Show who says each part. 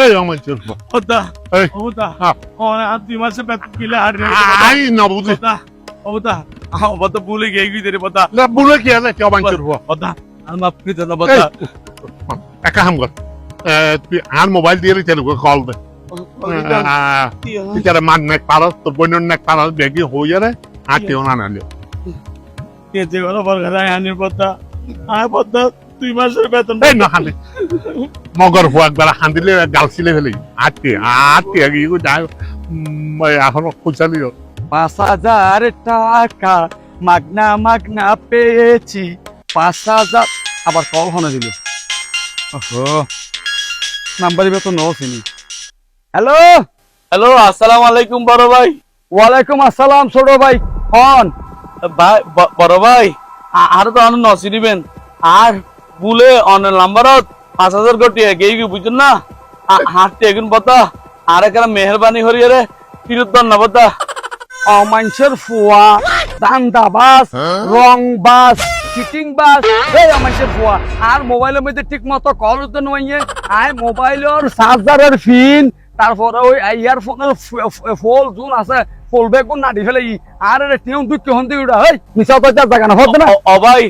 Speaker 1: এই অমাঞ্চের ফুয়া
Speaker 2: ওটা
Speaker 1: এই
Speaker 2: ওটা
Speaker 1: হ্যাঁ।
Speaker 2: ওনা দুই মাসে বেতন কিলে আর
Speaker 1: আই না বুঝি
Speaker 2: ওটা ওটা ওটা ভুলে গিয়ে গিয়ে রে ওটা
Speaker 1: না বুলে কি আছে কি অমাঞ্চের ফুয়া
Speaker 2: ওটা আর মাফ করে
Speaker 1: এই
Speaker 2: ওটা
Speaker 1: একা হাম কর তুই আর মোবাইল দিয়ে রেখে কল দে তুই মান নাক পারস তোর বোনের নাক পারস বেগি হয়ে রে আটিও না নালে
Speaker 2: কেজে গেল বরগার আনির পথা আয় পথা দুই মাসের বেতন
Speaker 1: এই না হাঁদি মগর ফুয়া একবার হাঁদিলে গাল ছিলে ফেলি। আটকে আটকে এগিয়ে যায় এখনও খুঁচালিও
Speaker 3: পাঁচ হাজার টাকা মাগনা মাগনা পেয়েছি। পাঁচ হাজার আবার কল হনে দিল। ওহো নাম্বার দিবে তো নো। চিনি হ্যালো?
Speaker 2: হ্যালো আসসালামু আলাইকুম বড় ভাই।
Speaker 3: ওয়ালাইকুম আসসালাম ছোট ভাই কন?
Speaker 2: ভাই ব- বড় ভাই আর তো অন্য নসি দিবেন। আর ভুলে অন্য নাম্বারত পাঁচ হাজার কোটি এগিয়ে গিয়ে বুঝছেন না? হাঁটতে এখন পতা আর একটা মেহরবানি হরিয়ে রে দন না পতা
Speaker 3: অমাংসের ফুয়া দান্দা বাস রং বাস চিটিং বাস এই অমাংসের ফুয়া। আর মোবাইলের মধ্যে ঠিক মতো কল হতে আয় মোবাইলের চার্জারের ফিন তারপরে ওই ইয়ারফোনের ফোল জুন আছে ফোল ব্যাগ না দি ফেলে আর রে টিউন দুই কেহন দি উড়া হেই তো জায়গা না হদ না?
Speaker 2: ভাই